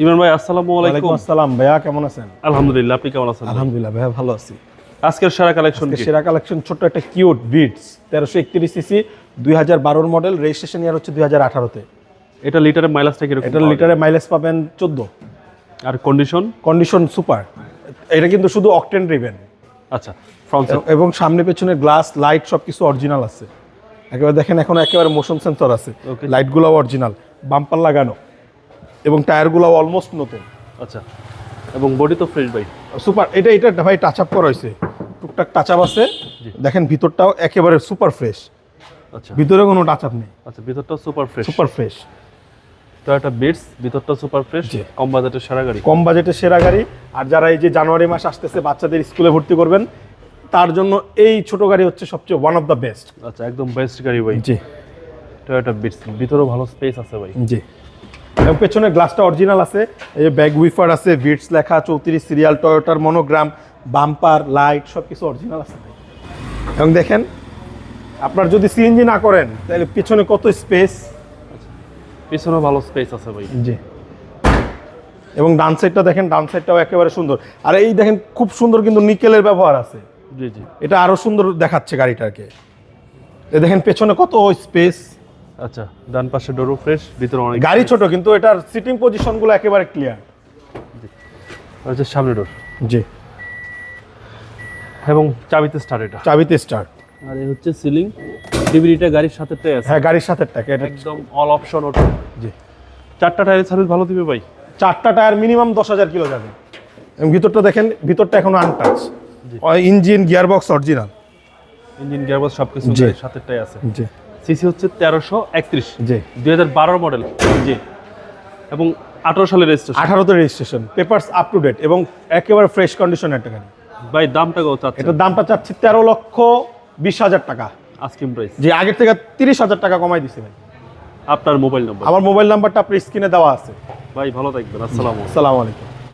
ইমরান ভাই আসসালামু আলাইকুম। আসসালাম। ভাইয়া কেমন আছেন? আলহামদুলিল্লাহ আপনি কেমন আছেন? আলহামদুলিল্লাহ ভাইয়া ভালো আছি। আজকের সেরা কালেকশন কি? সেরা কালেকশন ছোট্ট একটা কিউট বিটস তেরোশো একত্রিশ সিসি দুই হাজার বারোর মডেল রেজিস্ট্রেশন ইয়ার হচ্ছে দুই হাজার আঠারোতে। এটা লিটারে মাইলেজটা কীরকম এটা লিটারে মাইলেজ পাবেন চোদ্দ? আর কন্ডিশন কন্ডিশন সুপার এটা কিন্তু শুধু অকটেন ড্রিভেন আচ্ছা ফ্রন্ট এবং সামনে পেছনে গ্লাস লাইট সব কিছু অরিজিনাল আছে। একেবারে দেখেন এখন একেবারে মোশন সেন্সর আছে। Okay. লাইটগুলো অরিজিনাল বাম্পার লাগানো। এবং টায়ারগুলো অলমোস্ট নতুন। আচ্ছা এবং বডি তো ফ্রেশ ভাই। সুপার এটা এটা ভাই টাচ আপ করা হয়েছে। টুকটাক টাচ আপ আছে দেখেন ভিতরটাও একেবারে সুপার ফ্রেশ আচ্ছা। ভিতরে কোনো টাচ আপ নেই। আচ্ছা ভিতরটাও সুপার ফ্রেশ সুপার ফ্রেশ তো একটা বিটস ভিতরটা সুপার ফ্রেশ। কম বাজেটের সেরা গাড়ি। কম বাজেটের সেরা গাড়ি। আর যারা এই যে জানুয়ারি মাস আসতেছে বাচ্চাদের স্কুলে ভর্তি করবেন তার জন্য এই ছোট গাড়ি হচ্ছে সবচেয়ে ওয়ান অফ দ্য বেস্ট আচ্ছা একদম বেস্ট গাড়ি ভাই। জি। টয়োটা বিটস ভিতরেও ভালো স্পেস আছে ভাই। জি। এবং পেছনে গ্লাসটা অরিজিনাল আছে এই ব্যাগ উইফার আছে বিটস লেখা চৌত্রিশ সিরিয়াল টয়োটার মনোগ্রাম বাম্পার লাইট সব কিছু অরিজিনাল আছে। এবং দেখেন আপনার যদি সিএনজি না করেন তাহলে পেছনে কত স্পেস পিছনেও ভালো স্পেস আছে ভাই। জি। এবং ডান সাইডটা দেখেন ডান সাইডটাও একেবারে সুন্দর। আর এই দেখেন খুব সুন্দর কিন্তু নিকেলের ব্যবহার আছে। জি জি। এটা আরও সুন্দর দেখাচ্ছে গাড়িটাকে। এ দেখেন পেছনে কত স্পেস আচ্ছা ডান পাশে ডোরও ফ্রেশ ভিতরে অনেক গাড়ি ছোট কিন্তু এটার সিটিং পজিশনগুলো একেবারে ক্লিয়ার আর হচ্ছে সামনে ডোর জি। এবং চাবিতে স্টার্ট এটা। চাবিতে স্টার্ট আর এই হচ্ছে সিলিং ডিভিডিটা গাড়ির সাথে আছে। হ্যাঁ গাড়ির সাথে টাকা এটা একদম অল অপশন অটো জি। চারটা টায়ারের সার্ভিস ভালো দিবে ভাই? চারটা টায়ার মিনিমাম দশ হাজার কিলো যাবে। এবং ভিতরটা দেখেন ভিতরটা এখনও untouch engine gearbox original engine gearbox সব কিছু সাথেটাই আছে। জি। সিসি হচ্ছে তেরোশো একত্রিশ। জি। দুই মডেল জি। এবং আঠারো সালের রেজিস্ট্রেশন আঠারোতে registration papers up to date এবং একেবারে ফ্রেশ কন্ডিশন একটা গাড়ি ভাই দামটা কত চাচ্ছে এটার দামটা চাচ্ছি তেরো লক্ষ বিশ হাজার টাকা। আস্কিং প্রাইস যে আগের থেকে তিরিশ হাজার টাকা কমাই দিছে ভাই। আপনার মোবাইল নম্বর আমার মোবাইল নাম্বারটা আপনার স্ক্রিনে দেওয়া আছে। ভাই ভালো থাকবেন। আসসালামু। আসসালামু আলাইকুম।